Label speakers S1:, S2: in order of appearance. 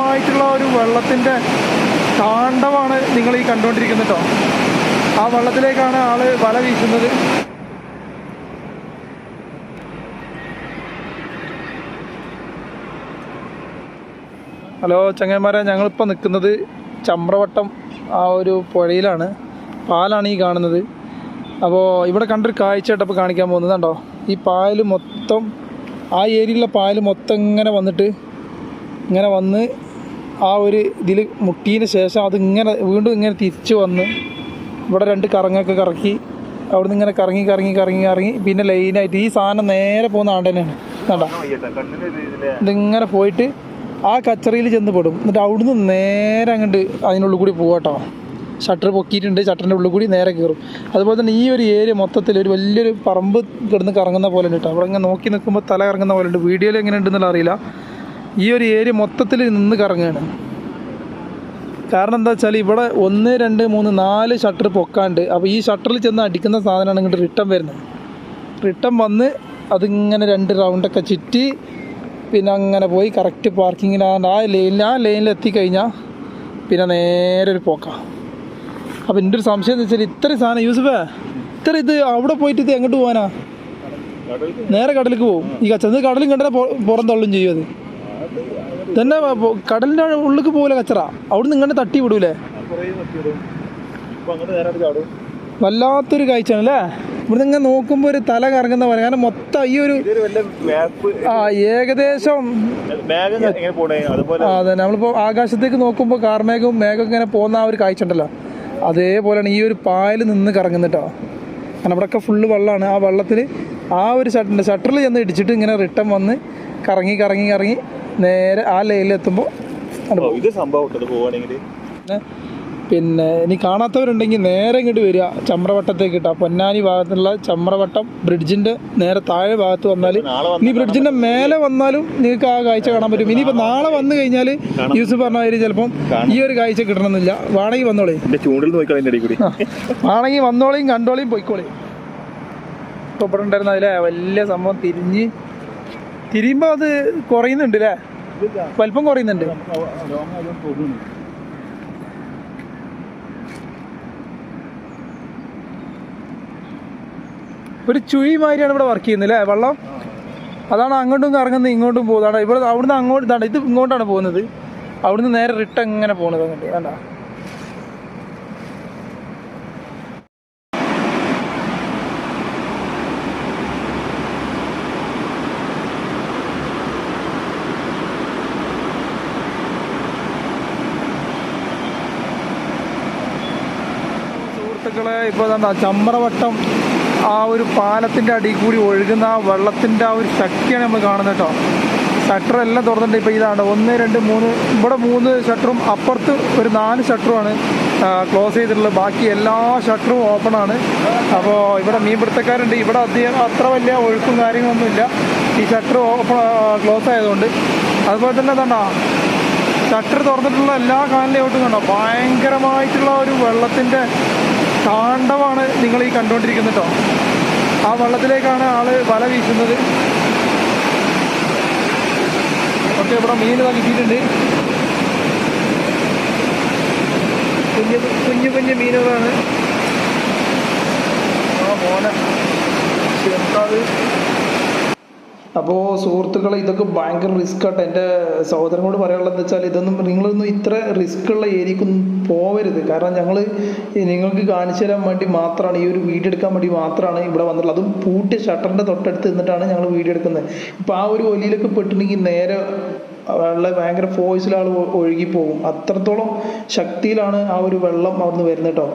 S1: ഭയങ്കരമായിട്ടുള്ള ഒരു വെള്ളത്തിന്റെ താണ്ഡവാണ് നിങ്ങൾ ഈ കണ്ടുകൊണ്ടിരിക്കുന്നത് കേട്ടോ ആ വെള്ളത്തിലേക്കാണ് ആൾ വല വീശുന്നത്. ഹലോ ചങ്ങന്മാരെ ഞങ്ങളിപ്പോൾ നിൽക്കുന്നത് ചമ്രവട്ടം ആ ഒരു പുഴയിലാണ്. പാലാണ് ഈ കാണുന്നത്. അപ്പോൾ ഇവിടെ കണ്ടൊരു കാഴ്ചയായിട്ട് കാണിക്കാൻ പോകുന്നത് കണ്ടോ? ഈ പായൽ മൊത്തം ആ ഏരിയയിലുള്ള പായൽ മൊത്തം ഇങ്ങനെ വന്നിട്ട് ഇങ്ങനെ വന്ന് ആ ഒരു ഇതിൽ മുട്ടിയതിന് ശേഷം അതിങ്ങനെ വീണ്ടും ഇങ്ങനെ തിരിച്ചു വന്ന് ഇവിടെ രണ്ട് കറങ്ങൊക്കെ കറക്കി അവിടുന്ന് ഇങ്ങനെ കറങ്ങി കറങ്ങി കറങ്ങി കറങ്ങി. പിന്നെ ലൈനായിട്ട് ഈ സാധനം നേരെ പോകുന്ന ആണ്ട് തന്നെയാണ്. കണ്ടോ? ഇതിങ്ങനെ പോയിട്ട് ആ കച്ചറിയിൽ ചെന്ന് പെടും. എന്നിട്ട് അവിടുന്ന് നേരെ അങ്ങോട്ട് അതിനുള്ളിൽ കൂടി പോകട്ടോ ഷട്ടർ പൊക്കിയിട്ടുണ്ട് ഷട്ടറിന്റെ ഉള്ളിൽ കൂടി നേരെ കയറും. അതുപോലെ തന്നെ ഈ ഒരു ഏരിയ മൊത്തത്തിൽ ഒരു വലിയൊരു പറമ്പ് കിടന്ന് കറങ്ങുന്ന പോലെ ഉണ്ട് കേട്ടോ അവിടെ ഇങ്ങനെ നോക്കി നിൽക്കുമ്പോൾ തല കറങ്ങുന്ന പോലെ ഉണ്ട്. വീഡിയോയിൽ എങ്ങനെ ഉണ്ടെന്നുള്ള അറിയില്ല. ഈ ഒരു ഏരിയ മൊത്തത്തിൽ നിന്ന് കറങ്ങുകയാണ്. കാരണം എന്താ വെച്ചാൽ ഇവിടെ ഒന്ന് രണ്ട് മൂന്ന് നാല് ഷട്ടർ പൊക്കാണ്ട് അപ്പോൾ ഈ ഷട്ടറിൽ ചെന്ന് അടിക്കുന്ന സാധനമാണ് ഇങ്ങോട്ട് റിട്ടേൺ വരുന്നത്. റിട്ടേൺ വന്ന് അതിങ്ങനെ രണ്ട് റൗണ്ടൊക്കെ ചുറ്റി പിന്നെ അങ്ങനെ പോയി കറക്റ്റ് പാർക്കിങ്ങിനാണ്ട് ആ ലൈനിൽ ആ ലൈനിൽ എത്തിക്കഴിഞ്ഞാൽ പിന്നെ നേരെ ഒരു പോക്കാണ് അപ്പോൾ എന്റെ ഒരു സംശയം എന്ന് വെച്ചാൽ ഇത്ര സാധനം യൂസഫേ ഇത്ര ഇത് അവിടെ പോയിട്ട് ഇത് എങ്ങോട്ട് പോകാനാ നേരെ കടലിലേക്ക് പോകും ഈ കച്ചറ ഇത് കടലും കണ്ടാൽ പുറം തള്ളും ചെയ്യും അത്. തന്നെ കടലിന്റെ ഉള്ളിലേക്ക് പോകില്ല കച്ചറ? അവിടുന്ന് ഇങ്ങനെ തട്ടി വിടൂലേ? വല്ലാത്തൊരു കാഴ്ചയാണ് അല്ലേ ഇവിടുന്ന് ഇങ്ങനെ നോക്കുമ്പോൾ ഒരു തല കറങ്ങുന്ന പോലെ. കാരണം മൊത്തം ഈ ഒരു ആ ഏകദേശം അതെ നമ്മളിപ്പോൾ ആകാശത്തേക്ക് നോക്കുമ്പോൾ കാർമേഘവും മേഘം ഇങ്ങനെ പോകുന്ന ആ ഒരു കാഴ്ച ഉണ്ടല്ലോ. അതേപോലെയാണ് ഈ ഒരു പായൽ നിന്ന് കറങ്ങുന്നിട്ടോ കാരണം ഇവിടെയൊക്കെ ഫുള്ള് വെള്ളമാണ്. ആ വെള്ളത്തിൽ ആ ഒരു ഷട്ടറിൽ ചെന്ന് ഇടിച്ചിട്ട് ഇങ്ങനെ റിട്ടേൺ വന്ന് കറങ്ങി കറങ്ങി കറങ്ങി നേരെ ആ ലൈനിലെത്തുമ്പോൾ
S2: ഇത് സംഭവം
S1: പിന്നെ ഇനി കാണാത്തവരുണ്ടെങ്കിൽ നേരെ ഇങ്ങോട്ട് വരിക. ചമ്രവട്ടത്തേക്ക് ഇട്ടാ. പൊന്നാനി ഭാഗത്തുള്ള ചമ്രവട്ടം ബ്രിഡ്ജിന്റെ നേരെ താഴെ ഭാഗത്ത് വന്നാൽ ഇനി ബ്രിഡ്ജിന്റെ മേലെ വന്നാലും നിങ്ങൾക്ക് ആ കാഴ്ച കാണാൻ പറ്റും. ഇനിയിപ്പോ നാളെ വന്നു കഴിഞ്ഞാൽ യൂസഫ് പറഞ്ഞ മാതിരി ചിലപ്പം ഈ ഒരു കാഴ്ച കിട്ടണമെന്നില്ല. വാണകി വന്നോളേ.
S2: ചൂണ്ടിൽ ഇപ്പൊ
S1: ആണെങ്കിൽ വന്നോളെയും കണ്ടോളെയും പോയിക്കോളെയും ഇവിടെ ഉണ്ടായിരുന്ന അതിലെ വലിയ സംഭവം തിരിഞ്ഞ് തിരിയുമ്പോൾ അത് കുറയുന്നുണ്ട് അല്ലേ വലിപ്പം കുറയുന്നുണ്ട്. ഒരു ചുഴി മാതിരിയാണ് ഇവിടെ വർക്ക് ചെയ്യുന്നത് അല്ലേ വെള്ളം? അതാണ് അങ്ങോട്ടും കറങ്ങുന്നത് ഇങ്ങോട്ടും പോകുന്നത്. ഇവിടെ അവിടുന്ന് അങ്ങോട്ട് ഇതാണ് ഇത് ഇങ്ങോട്ടാണ് പോകുന്നത്. അവിടുന്ന് നേരെ റിട്ടേൺ ഇങ്ങനെ പോകുന്നത് അങ്ങോട്ട്. വേണ്ട സുഹൃത്തുക്കളെ ഇപ്പോൾ എന്താ ചമ്രവട്ടം ആ ഒരു പാലത്തിന്റെ അടിയിൽ കൂടി ഒഴുകുന്ന ആ വെള്ളത്തിന്റെ ആ ഒരു ശക്തിയാണ് നമ്മൾ കാണുന്നത് കേട്ടോ. ഷട്ടർ എല്ലാം തുറന്നിട്ട് ഇപ്പോൾ ഇതാണ് ഒന്ന് രണ്ട് മൂന്ന് ഇവിടെ മൂന്ന് ഷട്ടറും അപ്പുറത്ത് ഒരു നാല് ഷട്ടറുമാണ് ക്ലോസ് ചെയ്തിട്ടുള്ളത്. ബാക്കി എല്ലാ ഷട്ടറും ഓപ്പണാണ് അപ്പോൾ ഇവിടെ മീൻപിടുത്തക്കാരുണ്ട്. ഇവിടെ അധികം അത്ര വലിയ ഒഴുക്കും കാര്യങ്ങളൊന്നുമില്ല. ഈ ഷട്ടർ ഓപ്പൺ ക്ലോസ് ആയതുകൊണ്ട്. അതുപോലെ തന്നെ എന്താ ഷട്ടർ തുറന്നിട്ടുള്ള എല്ലാ കാലിലോട്ടും കണ്ടോ? ഭയങ്കരമായിട്ടുള്ള ഒരു വെള്ളത്തിന്റെ താണ്ഡവാണ് നിങ്ങൾ ഈ കണ്ടുകൊണ്ടിരിക്കുന്നത് കേട്ടോ ആ വള്ളത്തിലേക്കാണ് ആൾ വല വീശുന്നത്. ഓക്കെ ഇവിടെ മീൻ ഇതാ കുഞ്ഞു കുഞ്ഞു കുഞ്ഞു മീനുകളാണ്. ആ മോനെ അത് അപ്പോൾ സുഹൃത്തുക്കളെ ഇതൊക്കെ ഭയങ്കര റിസ്ക് ആട്ടെ. എന്റെ സഹോദരനോട് പറയാനുള്ളത് വെച്ചാൽ ഇതൊന്നും നിങ്ങളൊന്നും ഇത്ര റിസ്ക് ഉള്ള ഏരിയക്കൊന്നും പോവരുത്. കാരണം ഞങ്ങൾ നിങ്ങൾക്ക് കാണിച്ചു തരാൻ വേണ്ടി മാത്രമാണ് ഈ ഒരു വീഡിയോ എടുക്കാൻ വേണ്ടി മാത്രമാണ് ഇവിടെ വന്നിട്ടുള്ളത്. അതും പൂട്ടി ഷട്ടറിന്റെ തൊട്ടടുത്ത് നിന്നിട്ടാണ് ഞങ്ങൾ വീഡിയോ എടുക്കുന്നത്. ഇപ്പോൾ ആ ഒരു ഒലിയിലൊക്കെ പെട്ടിട്ടുണ്ടെങ്കിൽ നേരെ വെള്ളം ഭയങ്കര ഫോഴ്സിൽ ആൾ പോകും അത്രത്തോളം ശക്തിയിലാണ് ആ ഒരു വെള്ളം അവിടുന്ന് വരുന്നത് കേട്ടോ.